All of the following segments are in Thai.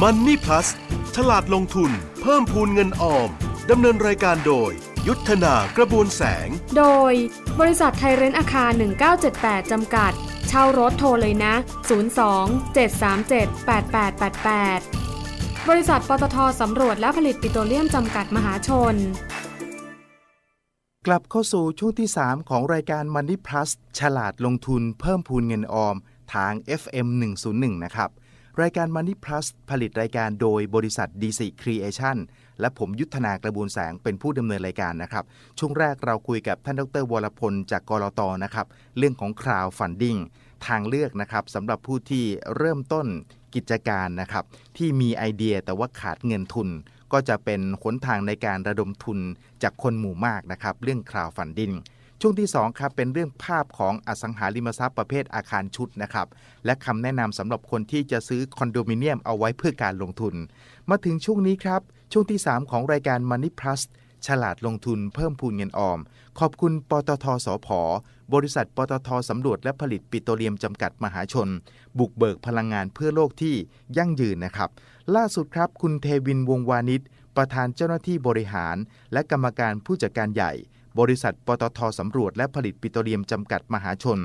Money Plus ฉลาดลงทุน เพิ่มพูนเงินออม ดำเนินรายการโดย ยุทธนากระบวนแสง โดย บริษัทไทยเรนท์อาคาร 1978 จำกัด เช่ารถโทรเลยนะ 02 737 8888 บริษัทปตทสำรวจและผลิตปิโตรเลียมจำกัดมหาชน กลับเข้าสู่ช่วงที่ 3 ของรายการ Money Plus ฉลาดลงทุนเพิ่มพูนเงินออมทาง FM 101 นะครับ รายการ Money Plus ผลิตรายการโดยบริษัท DC Creation และผมยุทธนากระบวนแสงเป็นผู้ดำเนินรายการนะครับ ช่วงแรกเราคุยกับท่านดรวรพลจากกรอตนะครับ เรื่องของ crowd funding ทางเลือกนะครับสำหรับผู้ที่เริ่มต้นกิจการนะครับ ที่มีไอเดียแต่ว่าขาดเงินทุน ก็จะเป็นหนทางในการระดมทุนจากคนหมู่มากนะครับ เรื่อง crowd funding ช่วงที่2ครับเป็นเรื่องภาพของอสังหาริมทรัพย์ประเภทอาคารชุดนะครับและคำแนะนำสำหรับคนที่จะซื้อคอนโดมิเนียมเอาไว้เพื่อการลงทุน มาถึงช่วงนี้ครับ ช่วงที่ 3 ของรายการ Money Plus ฉลาดลงทุนเพิ่มพูนเงินออม ขอบคุณปตทสพบริษัทปตทสำรวจและผลิตปิโตรเลียมจำกัดมหาชน บุกเบิกพลังงานเพื่อโลกที่ยั่งยืนนะครับ ล่าสุดครับคุณเทวินวงวานิชประธานเจ้าหน้าที่บริหาร และกรรมการผู้จัดการใหญ่ บริษัทปตทสำรวจและผลิตปิโตรเลียมจำกัดมหาชน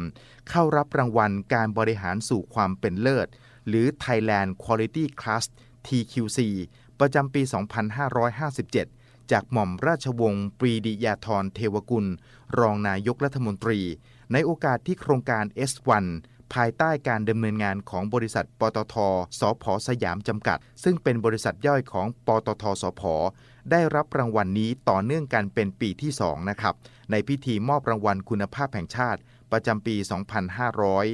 เข้ารับรางวัลการบริหารสู่ความเป็นเลิศ หรือ Thailand Quality Class TQC ประจำปี 2557 จากหม่อมราชวงศ์ปรีดิยาธรเทวกุล รองนายกรัฐมนตรี ในโอกาสที่โครงการ S1 ภายใต้การดำเนินงานของบริษัท ปตท สพสยามจำกัด ซึ่งเป็นบริษัทย่อยของ ปตท สพ ได้รับรางวัลนนี้ต่อเนื่องกันเป็นปีที่ 2 นะครับ ในพิธีมอบรางวัลคุณภาพแห่งชาติ ประจำปี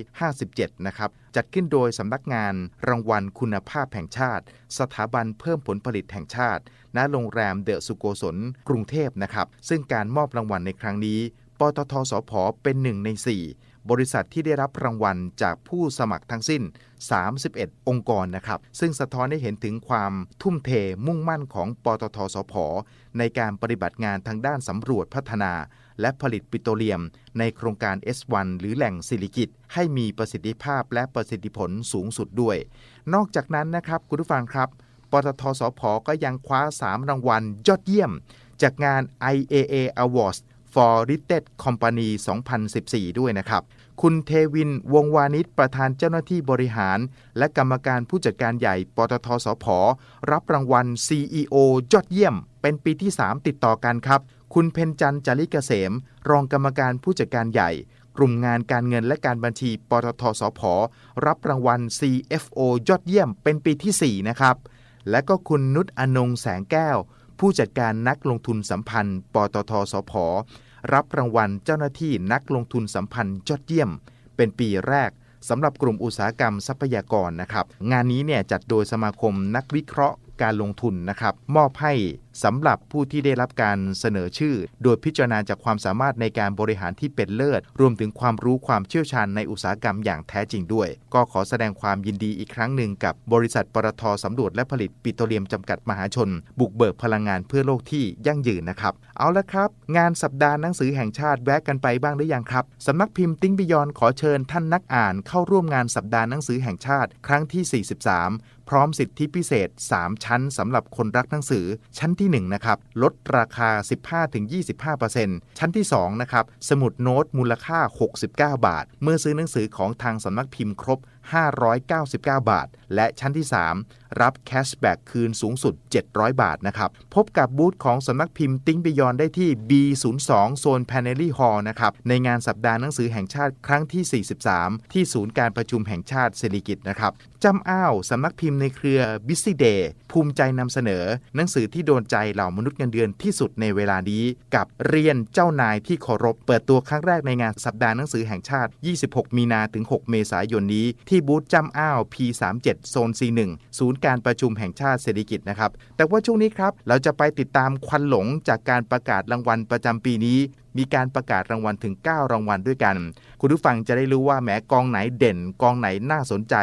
2557 นะครับ จัดขึ้นโดยสำนักงานรางวัลคุณภาพแห่งชาติ สถาบันเพิ่มผลผลิตแห่งชาติ ณ โรงแรมเดอะสุโกศลกรุงเทพนะครับ ซึ่งการมอบรางวัลในครั้งนี้ ปตทสพเป็นหนึ่งใน4 บริษัทที่ได้รับรางวัลจากผู้สมัครทั้งสิ้น 31 องค์กรนะครับ ซึ่งสะท้อนให้เห็นถึงความทุ่มเทมุ่งมั่นของปตทสพในการปฏิบัติงานทางด้านสำรวจพัฒนา และผลิตปิโตรเลียม ในโครงการ S1 หรือแหล่งสิริกิตให้มีประสิทธิภาพและประสิทธิผลสูงสุดด้วย นอกจากนั้นนะครับคุณผู้ฟังครับปตทสพก็ยังคว้า 3 รางวัลยอดเยี่ยม จากงาน IAA Awards for Listed Company 2014 ด้วยนะครับ คุณเทวินวงวานิชประธานเจ้าหน้าที่บริหาร และกรรมการผู้จัดการใหญ่ ปตทสพรับรางวัล CEO ยอดเยี่ยม เป็นปีที่ 3 ติดต่อกันครับ คุณเพนจันจาริกเกษม รองกรรมการผู้จัดการใหญ่กลุ่มงานการเงินและการบัญชี ปตทสพรับรางวัล CFO ยอดเยี่ยม เป็นปีที่ 4 นะครับ และก็คุณนุชอนงแสงแก้ว ผู้จัดการนักลงทุนสัมพันธ์ ปตทสพ รับรางวัลเจ้าหน้าที่นักลงทุนสัมพันธ์ยอดเยี่ยม เป็นปีแรกสำหรับกลุ่มอุตสาหกรรมทรัพยากรนะครับ งานนี้เนี่ยจัดโดยสมาคมนักวิเคราะห์การลงทุนนะครับ มอบให้ สำหรับผู้ที่ได้รับการเสนอชื่อ โดยพิจารณาจากความสามารถในการบริหารที่เป็นเลิศ รวมถึงความรู้ความเชี่ยวชาญในอุตสาหกรรมอย่างแท้จริงด้วย ก็ขอแสดงความยินดีอีกครั้งหนึ่งกับบริษัทปตทสำรวจและผลิตปิโตรเลียมจำกัดมหาชน บุกเบิกพลังงานเพื่อโลกที่ยั่งยืนนะครับ เอาละครับ งานสัปดาห์หนังสือแห่งชาติแวะกันไปบ้างหรือยังครับสำนักพิมพ์ติ้งบิยอนขอเชิญท่านนักอ่านเข้าร่วมงานสัปดาห์หนังสือแห่งชาติ ครั้งที่ 43 พร้อมสิทธิพิเศษ 3 ชั้นสำหรับคนรักหนังสือ ชั้นที่1นะครับลดราคา 15-25%ชั้นที่2นะครับสมุดโน้ตมูลค่า 69 บาท เมื่อซื้อหนังสือของทางสำนักพิมพ์ครบ 599 บาท และชั้นที่ 3 รับแคชแบ็กคืนสูงสุด 700 บาทนะครับ พบกับบูธของสำนักพิมพ์ติ้งบิยอนได้ที่ B02 โซนแพนเนลี่ฮอลนะครับ ในงานสัปดาห์หนังสือแห่งชาติครั้งที่ 43 ที่ศูนย์การประชุมแห่งชาติเศรษฐกิจนะครับจำอ้าวสำนักพิมพ์ในเครือ b u s y Day ภูมิใจนำเสนอ หนังสือที่โดนใจเหล่ามนุษย์เงินเดือนที่สุดในเวลานี้ กับเรียนเจ้านายที่เคารพเปิดตัวครั้งแรกในงานสัปดาห์หนังสือแห่งชาติ 26 มีนาถึง 6 เมษายนนี้ที่บูธจำอ้าว P37 โซน C1 ศูนย์การประชุมแห่งชาติเศรษฐกิจนะครับ แต่ว่าช่วงนี้ครับ เราจะไปติดตามควันหลงจากการประกาศรางวัลประจำปีนี้ มีการประกาศรางวัลถึง 9 รางวัลด้วยกัน คุณผู้ฟังจะได้รู้ว่าแหมกองไหนเด่น กองไหนน่าสนใจ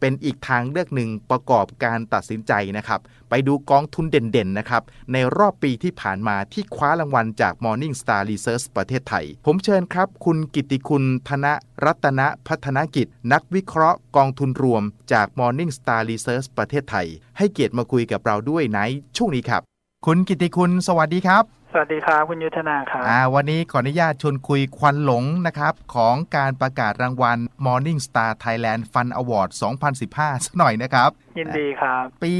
เป็นอีกทางเลือกหนึ่งประกอบการตัดสินใจนะครับ ไปดูกองทุนเด่นๆนะครับ ในรอบปีที่ผ่านมาที่คว้ารางวัลจาก Morning Star Research ประเทศไทย ผมเชิญครับ คุณกิติคุณธนรัตนพัฒนกิจ นักวิเคราะห์กองทุนรวมจาก Morning Star Research ประเทศไทย ให้เกียรติมาคุยกับเราด้วยในช่วงนี้ครับ คุณกิติคุณสวัสดีครับ วัสดีครับคุณยุทธนาครับอ่าวันนี้ขออนุญาตชวนคุยควันหลงนะครับ ของการประกาศรางวัล Morning Star Thailand Fun Award 2015สักหน่อยนะครับ ยินดีครับ ปี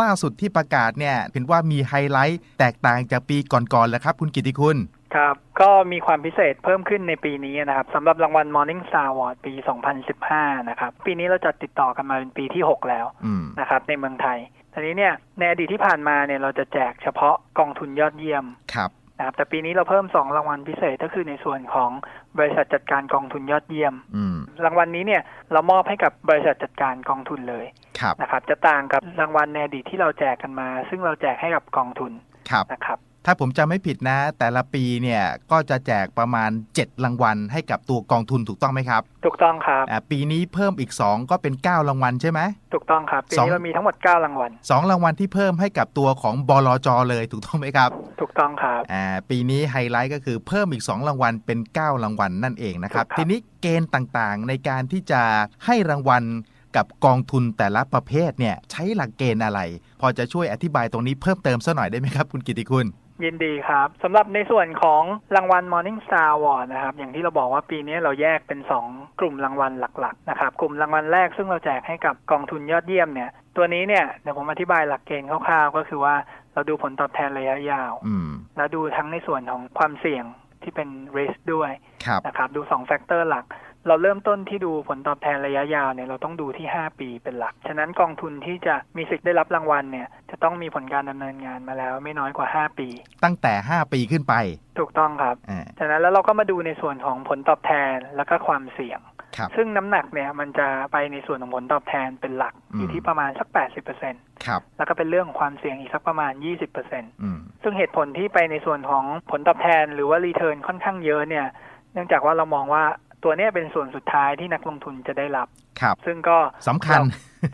ล่าสุดที่ประกาศเนี่ยเห็นว่ามีไฮไลท์แตกต่างจากปีก่อนๆแล้วครับ คุณกิติคุณ ครับก็มีความพิเศษเพิ่มขึ้นในปีนี้นะครับสำหรับรางวัล Morning Star Award ปี 2015 นะครับ ปีนี้เราจะติดต่อกันมาเป็นปีที่ 6 แล้วอืมนะครับ ในเมืองไทยทีนี้เนี่ยในอดีตที่ผ่านมาเนี่ยเราจะแจกเฉพาะกองทุนยอดเยี่ยมครับนะครับแต่ปีนี้เราเพิ่ม 2 รางวัลพิเศษก็คือในส่วนของบริษัทจัดการกองทุนยอดเยี่ยมอืมรางวัลนี้เนี่ยเรามอบให้กับบริษัทจัดการกองทุนเลยครับนะครับ จะต่างกับรางวัลในอดีตที่เราแจกกันมา ซึ่งเราแจกให้กับกองทุนครับนะครับ ถ้าผมจำไม่ผิดนะ แต่ละปีเนี่ยก็จะแจกประมาณ 7 รางวัลให้กับตัวกองทุนถูกต้องไหมครับ ถูกต้องครับอ่าปีนี้เพิ่มอีก 2 ก็เป็น 9 รางวัลใช่ไหม ถูกต้องครับ ปีสอง นี้เรามีทั้งหมด 9 รางวัลสองรางวัลที่เพิ่มให้กับตัวของบลจเลยถูกต้องไหมครับถูกต้องครับ อ่าปีนี้ไฮไลท์ก็คือเพิ่มอีก 2 รางวัลเป็น 9 รางวัลนั่นเองนะครับถูกครับ ทีนี้เกณฑ์ต่างๆ ในการที่จะให้รางวัลกับกองทุนแต่ละประเภทเนี่ยใช้หลักเกณฑ์อะไร พอจะช่วยอธิบายตรงนี้เพิ่มเติมสักหน่อยได้ไหมครับ คุณกิติคุณ ยินดีครับสำหรับในส่วนของรางวัล Morning Star Award นะครับอย่างที่เราบอกว่าปีนี้เราแยกเป็น 2 กลุ่มรางวัลหลักๆนะครับกลุ่มรางวัลแรกซึ่งเราแจกให้กับกองทุนยอดเยี่ยมเนี่ยตัวนี้เนี่ยเดี๋ยวผมอธิบายหลักเกณฑ์คร่าวๆ ก็คือว่าเราดูผลตอบแทนระยะยาวอืมแล้วดูทั้งในส่วนของความเสี่ยงที่เป็น risk ด้วยครับนะครับดู2แฟกเตอร์หลัก เราเริ่มต้นที่ดูผลตอบแทนระยะยาวเนี่ยเราต้องดูที่ 5 ปีเป็นหลัก ฉะนั้นกองทุนที่จะมีสิทธิ์ได้รับรางวัลเนี่ยจะต้องมีผลการดำเนินงานมาแล้วไม่น้อยกว่า 5 ปี ตั้งแต่ 5 ปีขึ้นไป ถูกต้องครับอ่าฉะนั้นแล้วเราก็มาดูในส่วนของผลตอบแทนแล้วก็ความเสี่ยงครับซึ่งน้ำหนักเนี่ยมันจะไปในส่วนของผลตอบแทนเป็นหลักอืมอยู่ที่ประมาณสัก 80%ครับแล้วก็เป็นเรื่องของความเสี่ยงอีกสักประมาณ 20%อืมซึ่งเหตุผลที่ไปในส่วนของผลตอบแทนหรือว่ารีเทิร์นค่อนข้างเยอะเนี่ยเนื่องจากว่าเรามองว่า ตัวเนี้ยเป็นส่วนสุดท้ายที่นักลงทุนจะได้รับ ครับ ซึ่งก็สำคัญ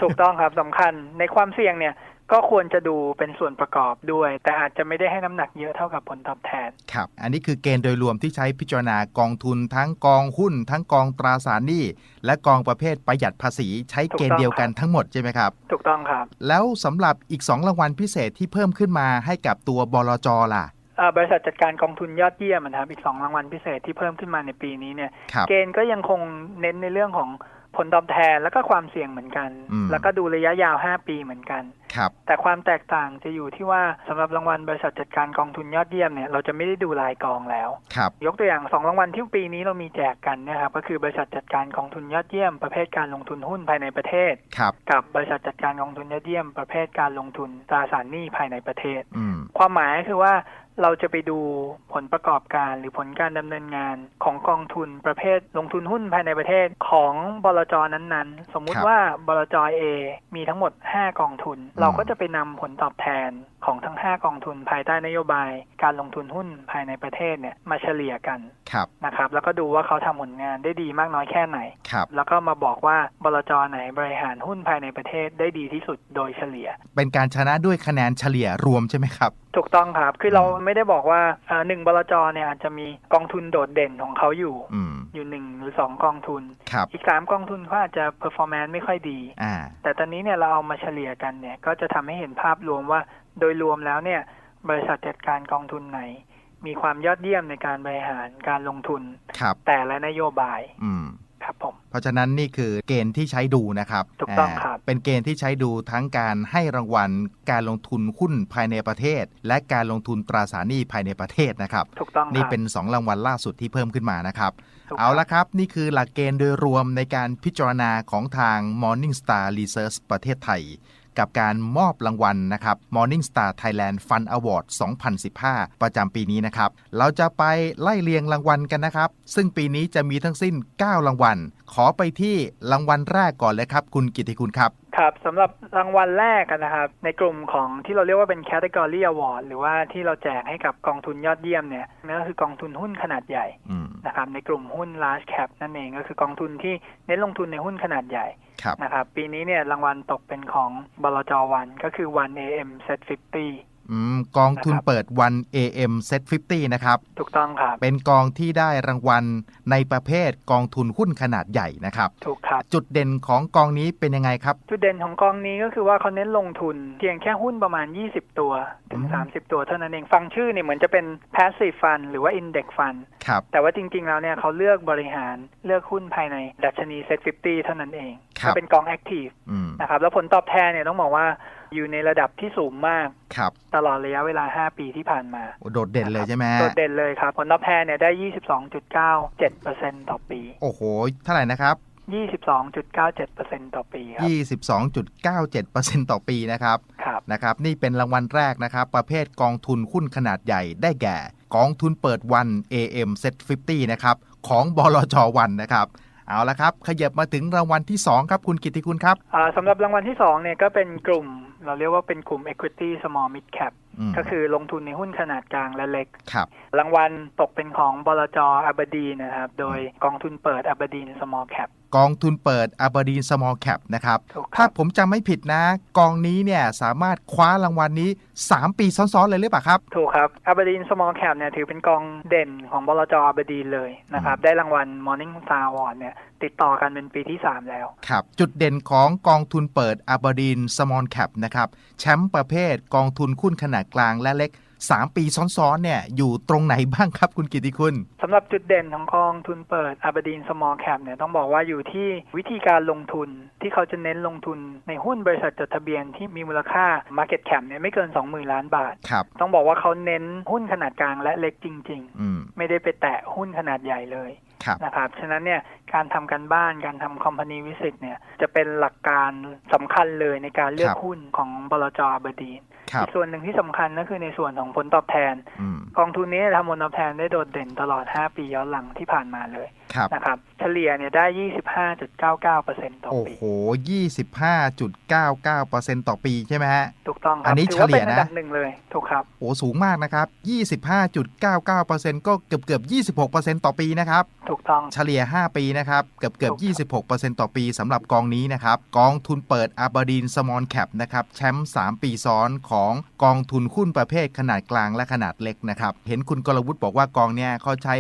ถูกต้องครับสำคัญ ในความเสี่ยงเนี่ยก็ควรจะดูเป็นส่วนประกอบด้วย แต่อาจจะไม่ได้ให้น้ำหนักเยอะเท่ากับผลตอบแทน ครับ อันนี้คือเกณฑ์โดยรวมที่ใช้พิจารณากองทุนทั้งกองหุ้น ทั้งกองตราสารหนี้ และกองประเภทประหยัดภาษี ใช้เกณฑ์เดียวกันทั้งหมดใช่ไหมครับ ถูกต้องครับ แล้วสำหรับอีก 2 รางวัลพิเศษที่เพิ่มขึ้นมาให้กับตัวบลจล่ะอ่า บริษัทจัดการกองทุนยอดเยี่ยมนะครับอีกสองรางวัลพิเศษที่เพิ่มขึ้นมาในปีนี้เนี่ยครับเกณฑ์ก็ยังคงเน้นในเรื่องของผลตอบแทนแล้วก็ความเสี่ยงเหมือนกันอืมแล้วก็ดูระยะยาว 5 ปีเหมือนกันครับแต่ความแตกต่างจะอยู่ที่ว่าสำหรับรางวัลบริษัทจัดการกองทุนยอดเยี่ยมเนี่ยเราจะไม่ได้ดูรายกองแล้วครับยกตัวอย่างสองรางวัลที่ปีนี้เรามีแจกกันเนะครับก็คือบริษัทจัดการกองทุนยอดเยี่ยม ประเภทการลงทุนหุ้นภายในประเทศครับกับบริษัทจัดการกองทุนยอดเยี่ยม ประเภทการลงทุนตราสารหนี้ภายในประเทศอืมความหมายก็คือว่า เราจะไปดูผลประกอบการหรือผลการดำเนินงานของกองทุนประเภทลงทุนหุ้นภายในประเทศของบลจนั้นๆ สมมุคติรับว่าบลจ A มีทั้งหมด 5 กองทุน เราก็จะไปนำผลตอบแทน ของทั้ง 5 กองทุนภายใต้นโยบายการลงทุนหุ้นภายในประเทศเนี่ยมาเฉลี่ยกันครับนะครับ แล้วก็ดูว่าเขาทำผลงานได้ดีมากน้อยแค่ไหนครับแล้วก็มาบอกว่าบลจไหนบริหารหุ้นภายในประเทศได้ดีที่สุดโดยเฉลี่ย เป็นการชนะด้วยคะแนนเฉลี่ยรวมใช่ไหมครับถูกต้องครับ คือเราไม่ได้บอกว่าอ่าหนึ่งบลจเนี่ยอาจจะมีกองทุนโดดเด่นของเขาอยู่ อืมอยู่หนึ่งหรือสองกองทุน ครับ อีกสามกองทุนเขาอาจจะเพอร์ฟอร์แมนซ์ไม่ค่อยดี อ่า แต่ตอนนี้เนี่ยเราเอามาเฉลี่ยกันเนี่ย ก็จะทำให้เห็นภาพรวมว่าโดยรวมแล้วเนี่ย บริษัทจัดการกองทุนไหน มีความยอดเยี่ยมในการบริหารการลงทุนครับแต่ละนโยบาย อืม ครับผมเพราะฉะนั้นนี่คือเกณฑ์ที่ใช้ดูนะครับถูกต้องาครับ เป็นเกณฑ์ที่ใช้ดูทั้งการให้รางวัล การลงทุนหุ้นภายในประเทศ และการลงทุนตราสารหนี้ภายในประเทศนะครับถูกต้องครับนี่เป็น 2 รางวัลล่าสุดที่เพิ่มขึ้นมานะครับถูกเอาคละรับครับ นี่คือหลักเกณฑ์โดยรวมในการพิจารณาของทาง Morning Star Research ประเทศไทย กับการมอบรางวัลนะครับ Morning Star Thailand Fun Award 2015 ประจำปีนี้นะครับ เราจะไปไล่เรียงรางวัลกันนะครับ ซึ่งปีนี้จะมีทั้งสิ้น 9 รางวัล ขอไปที่รางวัลแรกก่อนเลยครับ คุณกิติคุณครับ ครับสำหรับรางวัลแรกอะนะครับ ในกลุ่มของที่เราเรียกว่าเป็น Category Award หรือว่าที่เราแจกให้กับกองทุนยอดเยี่ยมเนี่ยนั่นก็คือกองทุนหุ้นขนาดใหญ่อืมนะครับในกลุ่มหุ้น large cap นั่นเองก็คือกองทุนที่เน้นลงทุนในหุ้นขนาดใหญ่ครับนะครับ ปีนี้เนี่ยรางวัลตกเป็นของบลจวันก็คือ1 AM Set 50อืม กองทุนนะครับเปิดวัน AM Set 50 นะครับ ถูกต้องครับ เป็นกองที่ได้รางวัลในประเภทกองทุนหุ้นขนาดใหญ่นะครับ ถูกครับ จุดเด่นของกองนี้เป็นยังไงครับ จุดเด่นของกองนี้ก็คือว่าเขาเน้นลงทุน เพียงแค่หุ้นประมาณ 20 ตัว ถึงอืม30 ตัวเท่านั้นเอง ฟังชื่อเนี่ยเหมือนจะเป็น passive fund หรือว่า index fund ครับ แต่ว่าจริง ๆ แล้วเนี่ยเขาเลือกบริหารเลือกหุ้นภายในดัชนี Set 50 เท่านั้นเองครับก็เป็นกอง active อืมนะครับ แล้วผลตอบแทนเนี่ยต้องบอกว่า อยู่ในระดับที่สูงมาก ครับตลอดระยะเวลา 5 ปีที่ผ่านมาโอ้โดดเด่นเลยใช่ไหมฮะโดดเด่นเลยครับ ผลตอบแทนเนี่ยได้ 22.97%ต่อปี โอ้โห เท่าไหร่นะครับ 22.97%ต่อปีครับ 22.97%ต่อปีนะครับ ครับนะครับ นี่เป็นรางวัลแรกนะครับ ประเภทกองทุนหุ้นขนาดใหญ่ได้แก่ กองทุนเปิดวัน AM Set 50นะครับ ของบลจวันนะครับเอาละครับ ขยับมาถึงรางวัลที่ 2 ครับ คุณกิตติคุณครับอ่าสำหรับรางวัลที่2เนี่ยก็เป็นกลุ่ม เราเรียกว่าเป็นกลุ่ม equity small mid cap อืมก็คือลงทุนในหุ้นขนาดกลางและเล็กครับรางวัลตกเป็นของบลจอับดีนะครับ โดยกองทุนเปิดอับดีน small cap กองทุนเปิด Aberdeen Small Cap นะครับถูกคถ้ารับผมจำไม่ผิดนะ กองนี้เนี่ยสามารถคว้ารางวัลนี้ 3 ปีซ้อนๆ เลยหรือเปล่าครับ ถูกครับ Aberdeen Small Cap เนี่ยถือเป็นกองเด่นของบลจ Aberdeen เลยนะครับ ได้รางวัล Morning Star Award เนี่ยติดต่อกันเป็นปีที่ 3 แล้ว ครับ จุดเด่นของกองทุนเปิด Aberdeen Small Cap นะครับแชมป์ประเภทกองทุนหุ้นขนาดกลางและเล็ก 3 ปีซ้อนๆเนี่ยอยู่ตรงไหนบ้างครับคุณกิติคุณสำหรับจุดเด่นของกองทุนเปิด Aberdeen Small Cap เนี่ยต้องบอกว่าอยู่ที่วิธีการลงทุนที่เขาจะเน้นลงทุนในหุ้นบริษัทจดทะเบียนที่มีมูลค่า Market Cap เนี่ยไม่เกิน 20,000 ล้านบาท ครับ ต้องบอกว่าเขาเน้นหุ้นขนาดกลางและเล็กจริง อืมๆ ไม่ได้ไปแตะหุ้นขนาดใหญ่เลยครับ นะครับฉะนั้นเนี่ยการทำกันบ้านการทำ Company Visit เนี่ยจะเป็นหลักการสำคัญเลยในการเลือกครับหุ้นของบลจ Aberdeen ครับอีกส่วนหนึ่งที่สำคัญก็คือในส่วนของผลตอบแทนอืมกองทุนนี้ทำผลตอบแทนได้โดดเด่นตลอด 5 ปีย้อนหลังที่ผ่านมาเลยครับ นะครับ เฉลี่ยเนี่ยได้ 25.99%ต่อโอ้ปีโห 25.99%ต่อปีใช่ไหมฮะ ถูกต้องคอัรับนนี้ถืว่าเป็นเฉลี่ยนะอันดับหนึ่งเลย ถูกครับ โอ้สูงมากนะครับ 25.99%ก็เกือบเกือบ 26%ต่อปีนะครับ ถูกต้อง เฉลี่ย 5 ปีนะครับ เกือบเกือบถูกครับ26%ต่อปีสำหรับกองนี้นะครับ กองทุนเปิด Aberdeen Small Cap นะครับ แชมป์ 3 ปีซ้อนของ กองทุนหุ้นประเภทขนาดกลางและขนาดเล็กนะครับ เห็นคุณกรวุฒิบอกว่ากองเนี่ยเขาใช้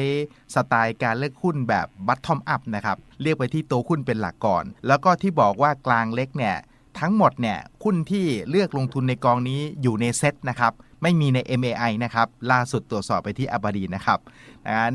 สไตล์การเลือกหุ้นแบบ bottom up นะครับ เรียกไปที่ตัวหุ้นเป็นหลักก่อน แล้วก็ที่บอกว่ากลางเล็กเนี่ยทั้งหมดเนี่ยหุ้นที่เลือกลงทุนในกองนี้อยู่ในเซ็ตนะครับไม่มีใน MAI นะครับ ล่าสุดตรวจสอบไปที่ Aberdeen นะครับ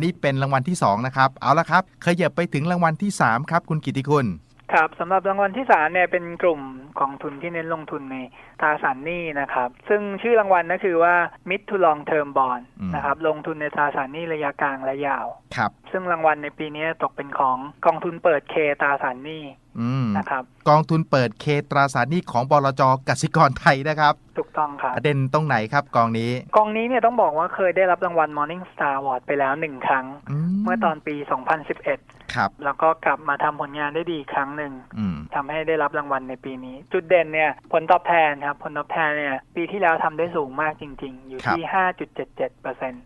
นี่เป็นรางวัลที่ 2 นะครับ เอาละครับ ขยับไปถึงรางวัลที่ 3 ครับ คุณกิติคุณ ครับสำหรับรางวัลที่สามเนี่ยเป็นกลุ่มกองทุนที่เน้นลงทุนในตราสารหนี้นะครับ ซึ่งชื่อรางวัลก็คือว่า Mid to Long Term Bond อืมนะครับ ลงทุนในตราสารหนี้ระยะกลางและยาว ครับ ซึ่งรางวัลในปีนี้ตกเป็นของกองทุนเปิดเคตราสารหนี้อืมนะครับ กองทุนเปิดเคตราสารหนี้ของบลจกสิกรไทยนะครับ ถูกต้องครับเด่นตรงไหนครับกองนี้ กองนี้เนี่ยต้องบอกว่าเคยได้รับรางวัล Morning Star Award ไปแล้วหนึ่งครั้ง เมื่อตอนปี 2011 ครับ แล้วก็กลับมาทำผลงานได้ดีอีกครั้งหนึ่งอืมทำให้ได้รับรางวัลในปีนี้ จุดเด่นเนี่ย ผลตอบแทนครับ ผลตอบแทนเนี่ย ปีที่แล้วทำได้สูงมากจริง ๆ อยู่ที่5.77เปอร์เซ็นต์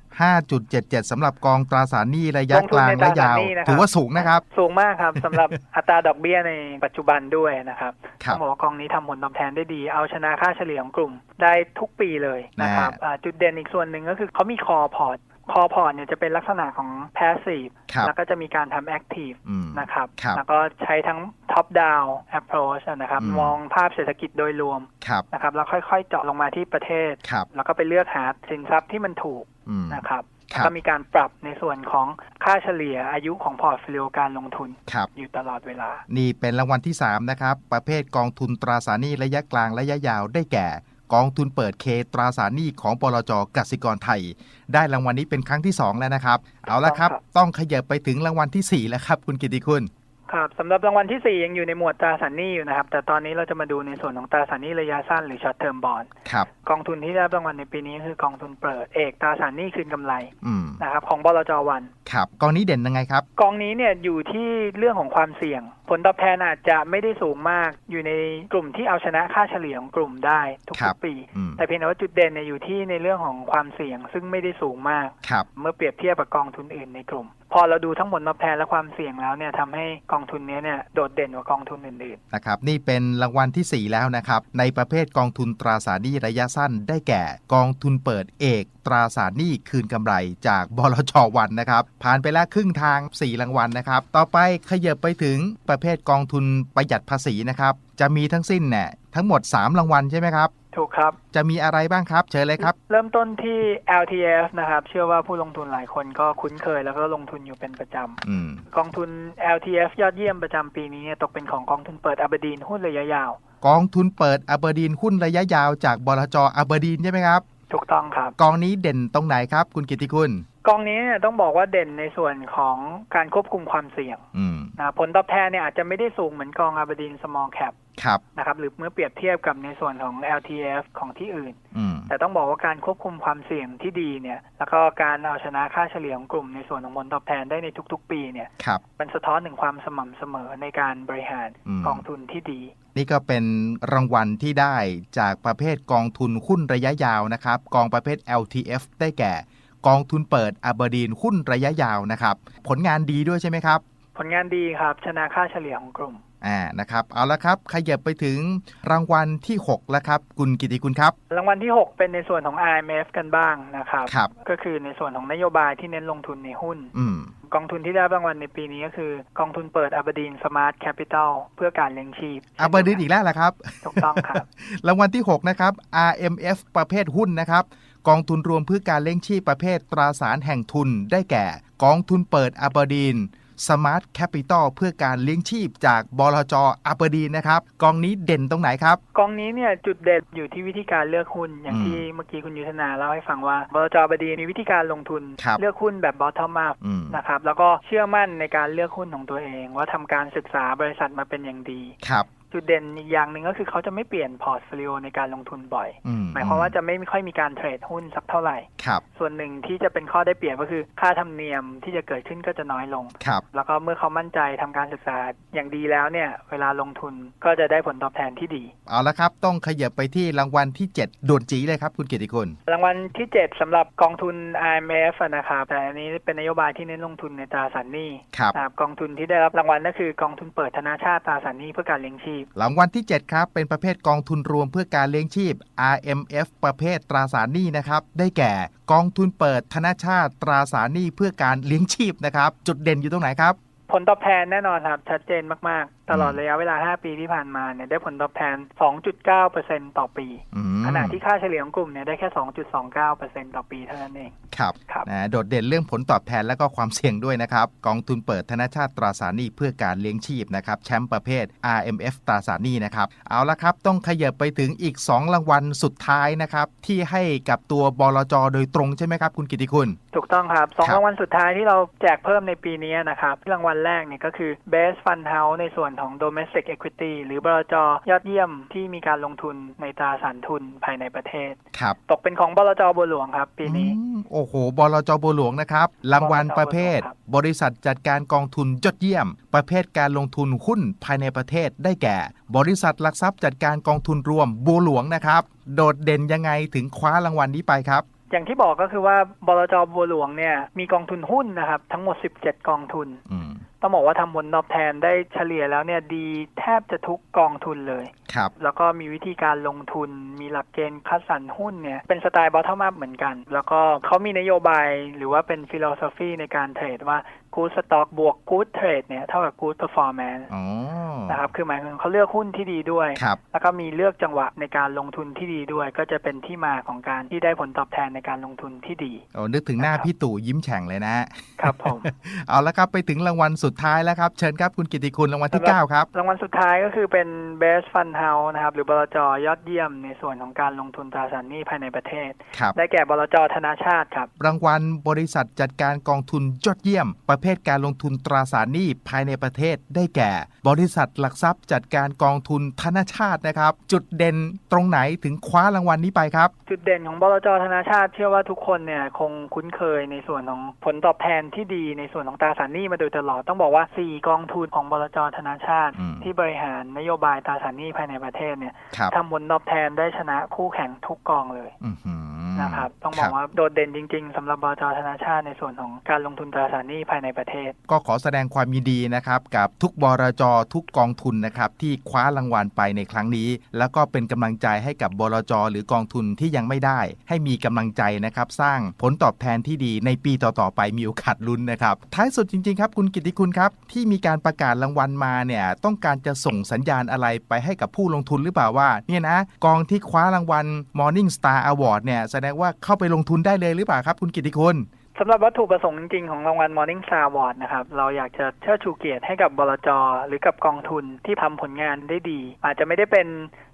5.77สำหรับกองตราสารหนี้ระยะลงทุกนลางในตและราสารยาวหนี้นะครับถือว่าสูงนะครับ สูงมากครับสำหรับอัตราดอกเบี้ยในปัจจุบันด้วยนะครับครัต้อบงบอกว่ากองนี้ทำผลตอบแทนได้ดี เอาชนะค่าเฉลี่ยของกลุ่มได้ทุกปีเลยนะครับแน่อ่าจุดเด่นอีกส่วนหนึ่งก็คือเขามีคอพอร์ต คอพอร์ตเนี่ยจะเป็นลักษณะของ passive ครับแล้วก็จะมีการทำ active อืม นะครับ ครับแล้วก็ใช้ทั้ง top down approach นะครับ อืม มองภาพเศรษฐกิจโดยรวมครับนะครับ แล้วค่อยๆ เจาะลงมาที่ประเทศ ครับ แล้วก็ไปเลือกหาสินทรัพย์ที่มันถูกอืม นะครับครัแล้วบก็มีการปรับในส่วนของค่าเฉลี่ยอายุของพอร์ตโฟลิโอการลงทุนครับ อยู่ตลอดเวลา นี่เป็นรางวัลที่ 3 นะครับ ประเภทกองทุนตราสารหนี้ระยะกลางระยะยาวได้แก่ กองทุนเปิดเคตราสารหนี้ของบลจกสิกรไทย ได้รางวัลนี้เป็นครั้งที่ 2 แล้วนะครับ เอาละครับครับต้องขยับไปถึงรางวัลทีสี่4 แล้วครับ คุณกิติคุณ ครับสำหรับรางวัลที่สี่ยังอยู่ในหมวดตราสารหนี้อยู่นะครับ แต่ตอนนี้เราจะมาดูในส่วนของตราสารหนี้ระยะสั้นหรือ short term bond ครับกองทุนที่ได้รับรางวัลในปีนี้คือกองทุนเปิดเอกตราสารหนี้คืนกำไรอืมนะครับของบลจวันครับกองนี้เด่นยังไงครับ กองนี้เนี่ยอยู่ที่เรื่องของความเสี่ยง ผลตอบแทนอาจจะไม่ได้สูงมากอยู่ในกลุ่มที่เอาชนะค่าเฉลี่ยของกลุ่มได้ทุครักบๆปีอืมแต่เพียงแต่ว่าจุดเด่นเนี่ยอยู่ที่ในเรื่องของความเสี่ยง ซึ่งไม่ได้สูงมากครับเมื่อเปรียบเทียบกับกองทุนอื่นในกลุ่ม พอเราดูทั้งผลตอบแทนและความเสี่ยงแล้วเนี่ยทำให้กององทุนนี้เนี่ยโดดเด่นกว่ากองทุนอื่นนะครับนี่เป็นรางวัลที่ 4 แล้วนะครับในประเภทกองทุนตราสารหนี้ระยะสั้นได้แก่ กองทุนเปิดเอกตราสารหนี้คืนกำไรจากบลจวันนะครับผ่านไปแล้วครึ่งทาง 4 รางวัลนะครับต่อไปขยับไปถึงประเภทกองทุนประหยัดภาษีนะครับจะมีทั้งสิ้นเนี่ยทั้งหมด 3 รางวัลใช่ไหมครับ ถูกครับ จะมีอะไรบ้างครับ เชิญเลยครับ เริ่มต้นที่ LTF นะครับ เชื่อว่าผู้ลงทุนหลายคนก็คุ้นเคยแล้วก็ลงทุนอยู่เป็นประจำอืมกองทุน LTF ยอดเยี่ยมประจำปีนี้เนี่ยตกเป็นของกองทุนเปิดอ b บดีนหุ้นระยะยาว กองทุนเปิดอเบอร์ดีนหุ้นระยะยาวจากบลจอเบอร์ดีนใช่ไหมครับ ถูกต้องครับ กองนี้เด่นตรงไหนครับ คุณกิติคุณกองนี้เนี่ยต้องบอกว่าเด่นในส่วนของการควบคุมความเสี่ยงอืมนะผลตอบแทนเนี่ยอาจจะไม่ได้สูงเหมือนกองอ b บดีน small cap ค รับนะครับหรือเมื่อเปรียบเทียบกับในส่วนของ LTF ของที่อื่นอืมแต่ต้องบอกว่าการควบคุมความเสี่ยงที่ดีเนี่ย แล้วก็การเอาชนะค่าเฉลี่ยของกลุ่มในส่วนของผลตอบแทนได้ในทุก ๆ ปีเนี่ยครับมันสะท้อนถึงความสม่ำเสมอในการบริหารอืมกองทุนที่ดี นี่ก็เป็นรางวัลที่ได้จากประเภทกองทุนหุ้นระยะยาวนะครับ กองประเภท LTF ได้แก่ กองทุนเปิดอเบอร์ดีนหุ้นระยะยาวนะครับ ผลงานดีด้วยใช่ไหมครับ ผลงานดีครับชนะค่าเฉลี่ยของกลุ่ม อ่านะครับเอาละครับขยับไปถึงรางวัลที่6แล้วครับคุณกิติคุณครับ รางวัลที่ 6 เป็นในส่วนของ IMF กันบ้างนะครับครับ ก็คือในส่วนของนโยบายที่เน้นลงทุนในหุ้นอืมกองทุนที่ได้รับรางวัลในปีนี้ก็คือกองทุนเปิด Aberdeen Smart Capital เพื่อการเลี้ยงชีพอเบอร์ดีนอีกแล้วล่ะครับ ถูกต้องครับ รางวัลที่ 6 นะครับ RMF ประเภทหุ้นนะครับกองทุนรวมเพื่อการเลี้ยงชีพประเภทตราสารแห่งทุนได้แก่ กองทุนเปิดอ เบอร์ดีน Smart Capital เพื่อการเลี้ยงชีพจากบลจอเบอร์ดีนนะครับกองนี้เด่นตรงไหนครับ กองนี้เนี่ยจุดเด่นอยู่ที่วิธีการเลือกหุ้น อย่างอืมที่เมื่อกี้คุณยุทธนาเล่าให้ฟังว่าบลจบดีมีวิธีการลงทุนครับเลือกหุ้นแบบ bottom up อืมนะครับแล้วก็เชื่อมั่นในการเลือกหุ้นของตัวเอง ว่าทำการศึกษาบริษัทมาเป็นอย่างดีครับ จุดเด่นอีกอย่างหนึ่งก็คือเขาจะไม่เปลี่ยนพอร์ตโฟลิโอในการลงทุนบ่อยอืหมายความว่าจะไม่ค่อยมีการเทรดหุ้นสักเท่าไหร่ครับส่วนหนึ่งที่จะเป็นข้อได้เปรียบก็คือค่าธรรมเนียมที่จะเกิดขึ้นก็จะน้อยลงครับแล้วก็เมื่อเขามั่นใจทำการศึกษาอย่างดีแล้วเนี่ย เวลาลงทุนก็จะได้ผลตอบแทนที่ดี เอาละครับ ต้องขยับไปที่รางวัลที่ 7 โดนจีเลยครับ คุณเกียรติคุณรางวัลที่ 7สำหรับกองทุน IMF อะนะครับแต่อันนี้เป็นนโยบายที่เน้นลงทุนในตราสารหนี้ครับนะครับกองทุนที่ได้รับรางวัลก็คือกองทุนเปิดธนาชาติตราสารหนี้เพื่อการเลี้ยงชีพรางวัลที่ 7 ครับ เป็นประเภทกองทุนรวมเพื่อการเลี้ยงชีพ RMF ประเภทตราสารหนี้นะครับ ได้แก่กองทุนเปิดธนาชาติตราสารหนี้เพื่อการเลี้ยงชีพนะครับ จุดเด่นอยู่ตรงไหนครับ ผลตอบแทนแน่นอนครับชัดเจนมาก ๆ ตลอดอืมระยะเวลา 5 ปีที่ผ่านมาเนี่ยได้ผลตอบแทน 2.9%ต่อปีอืมขณะที่ค่าเฉลี่ยของกลุ่มเนี่ยได้แค่ 2.29%ต่อปีเท่านั้นเองครับครับนะโดดเด่นเรื่องผลตอบแทนและก็ความเสี่ยงด้วยนะครับ กองทุนเปิดธนาชาติตราสารหนี้เพื่อการเลี้ยงชีพนะครับแชมป์ประเภท RMF ตราสารหนี้นะครับเอาละครับ ต้องขยับไปถึงอีก 2 รางวัลสุดท้ายนะครับที่ให้กับตัวบลจโดยตรงใช่ไหมครับคุณกิติคุณ ถูกต้องครับสองครับรางวัลสุดท้ายที่เราแจกเพิ่มในปีนี้นะครับรางวัลแรกเนี่ยก็คือ Best Fund House ในส่วนของ Domestic Equity หรือบลจยอดเยี่ยมที่มีการลงทุนในตราสารทุนภายในประเทศ ครับ ตกเป็นของบลจบัวหลวงครับ ปีนี้อืมโอ้โหบลจบัวหลวงนะครับ รางวัลประเภทครับบริษัทจัดการกองทุนยอดเยี่ยม ประเภทการลงทุนหุ้นภายในประเทศได้แก่ บริษัทหลักทรัพย์จัดการกองทุนรวมบัวหลวงนะครับ โดดเด่นยังไงถึงคว้ารางวัลนี้ไปครับอย่างที่บอกก็คือว่าบลจบัวหลวงเนี่ยมีกองทุนหุ้นนะครับ ทั้งหมด 17 กองทุนอืม ต้องบอกว่าทำผลตอบแทนได้เฉลี่ยแล้วเนี่ยดีแทบจะทุกกองทุนเลย ครับ แล้วก็มีวิธีการลงทุน มีหลักเกณฑ์คัดสรรหุ้นเนี่ย เป็นสไตล์ bottom up เหมือนกัน แล้วก็เขามีนโยบายหรือว่าเป็น philosophy ในการเทรดว่า good stock บวก good trade เนี่ย เท่ากับ good performance อ๋อนะครับ คือหมายถึงเขาเลือกหุ้นที่ดีด้วยครับแล้วก็มีเลือกจังหวะในการลงทุนที่ดีด้วย ก็จะเป็นที่มาของการที่ได้ผลตอบแทนในการลงทุนที่ดีโอ้นึกถึงหน้านะครับพี่ตู่ยิ้มแฉ่งเลยนะครับผม เอาละครับไปถึงรางวัลสุดท้ายแล้วครับ เชิญครับคุณกิติคุณรางวัลที่สำหรับ9ครับ รางวัลสุดท้ายก็คือเป็น Best Fund House นะครับ หรือบลจยอดเยี่ยมในส่วนของการลงทุนตราสารหนี้ภายในประเทศครับได้แก่บลจธนาชาติครับ รางวัลบริษัทจัดการกองทุนยอดเยี่ยม ประเภทการลงทุนตราสารหนี้ภายในประเทศ ได้แก่ บริษัทหลักทรัพย์จัดการกองทุนธนาชาตินะครับ จุดเด่นตรงไหนถึงคว้ารางวัลนี้ไปครับ จุดเด่นของบลจธนาชาติ เชื่อว่าทุกคนเนี่ยคงคุ้นเคยในส่วนของผลตอบแทนที่ดีในส่วนของตราสารหนี้มาโดยตลอดต้องบอกว่า 4 กองทุนของบลจธนาชาติอืมที่บริหารนโยบายตราสารหนี้ภายในประเทศเนี่ยครับทำผลตอบแทนได้ชนะคู่แข่งทุกกองเลยอื้อหือ นะครับต้องบอกว่าโดดเด่นจริง ๆสำหรับบลจธนาชาติในส่วนของการลงทุนตราสารหนี้ภายในประเทศ ก็ขอแสดงความยินดีนะครับกับทุกบรจทุกกองทุนนะครับที่คว้ารางวัลไปในครั้งนี้ แล้วก็เป็นกำลังใจให้กับบรจหรือกองทุนที่ยังไม่ได้ ให้มีกำลังใจนะครับสร้างผลตอบแทนที่ดีในปีต่อๆไปมีโอกาสลุ้นนะครับท้ายสุดจริงๆครับคุณกิติคุณครับที่มีการประกาศรางวัลมาเนี่ยต้องการจะส่งสัญญาณอะไรไปให้กับผู้ลงทุนหรือเปล่าว่าเนี่ยนะกองที่คว้ารางวัล Morning Star Award เนี่ยแสดงว่าเข้าไปลงทุนได้เลยหรือเปล่าครับ คุณกิติคุณสำหรับวัตถุประสงค์จริงๆ ของรางวัล Morning Star Award นะครับ เราอยากจะเชิดชูเกียรติให้กับบลจหรือกับกองทุนที่ทำผลงานได้ดี อาจจะไม่ได้เป็น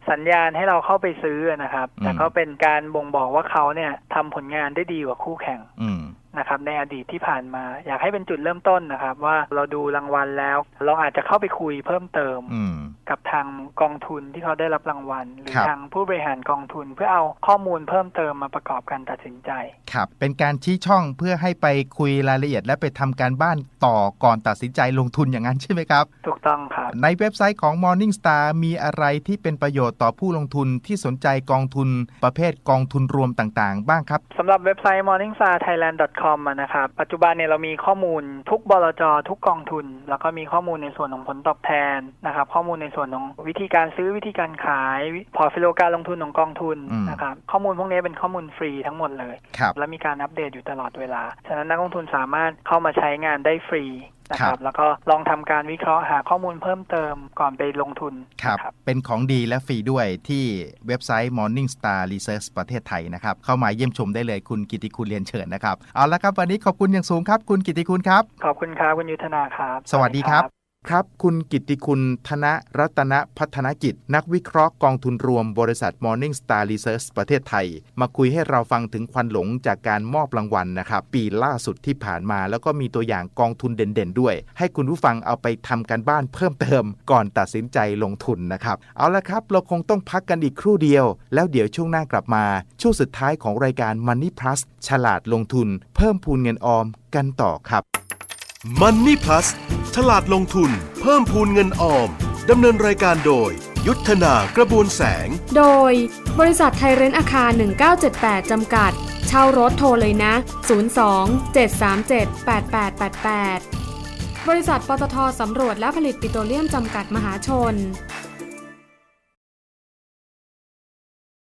สัญญาณให้เราเข้าไปซื้อนะครับอืมแต่ก็เป็นการบ่งบอกว่าเขาเนี่ยทำผลงานได้ดีกว่าคู่แข่งอืม นะครับในอดีตที่ผ่านมา อยากให้เป็นจุดเริ่มต้นนะครับ ว่าเราดูรางวัลแล้ว เราอาจจะเข้าไปคุยเพิ่มเติมอืมกับทางกองทุนที่เขาได้รับรางวัล หรือครับทางผู้บริหารกองทุน เพื่อเอาข้อมูลเพิ่มเติมมาประกอบการตัดสินใจครับเป็นการชี้ช่องเพื่อให้ไปคุยรายละเอียด และไปทำการบ้านต่อก่อนตัดสินใจลงทุนอย่างนั้นใช่ไหมครับ ถูกต้องครับ ในเว็บไซต์ของ Morningstar มีอะไรที่เป็นประโยชน์ต่อผู้ลงทุนที่สนใจกองทุน ประเภทกองทุนรวมต่างๆ บ้างครับสำหรับเว็บไซต์ morningstarthailand.com อะนะครับ ปัจจุบันเนี่ยเรามีข้อมูลทุกบลจทุกกองทุน แล้วก็มีข้อมูลในส่วนของผลตอบแทนนะครับ ข้อมูลในส่วนของวิธีการซื้อวิธีการขาย พอร์ตฟิโลการลงทุนของกองทุนอืมนะครับ ข้อมูลพวกนี้เป็นข้อมูลฟรีทั้งหมดเลยครับและมีการอัปเดตอยู่ตลอดเวลา ฉะนั้นนักลงทุนสามารถเข้ามาใช้งานได้ฟรี นะคครัรับบแล้วก็ลองทำการวิเคราะห์หาข้อมูลเพิ่มเติมก่อนไปลงทุนครับนะครับเป็นของดีและฟรีด้วยที่เว็บไซต์ Morningstar Research ประเทศไทยนะครับ เข้ามาเยี่ยมชมได้เลยคุณกิติคุณเรียนเชิญนะครับ เอาละครับวันนี้ขอบคุณอย่างสูงครับ คุณกิติคุณครับ ขอบคุณครับคุณยุทธนาครับ สวัสดีครับ ครับ คุณกิติคุณธนรัตนพัฒนกิจ นักวิเคราะห์กองทุนรวมบริษัท Morning Star Research ประเทศไทย มาคุยให้เราฟังถึงควันหลงจากการมอบรางวัลนะครับ ปีล่าสุดที่ผ่านมา แล้วก็มีตัวอย่างกองทุนเด่นๆ ด้วย ให้คุณผู้ฟังเอาไปทำการบ้านเพิ่มเติม ก่อนตัดสินใจลงทุนนะครับ เอาละครับ เราคงต้องพักกันอีกครู่เดียว แล้วเดี๋ยวช่วงหน้ากลับมา ช่วงสุดท้ายของรายการ Money Plus ฉลาดลงทุน เพิ่มพูนเงินออมกันต่อครับ มันนี่พลัสฉลาดลงทุน เพิ่มพูนเงินออม ดำเนินรายการโดย ยุทธนากระบวนแสง โดย บริษัทไทยเรนอาคาร 1978 จำกัด เช่ารถโทรเลยนะ 02 737 8888 บริษัทปตทสำรวจและผลิตปิโตรเลียมจำกัดมหาชน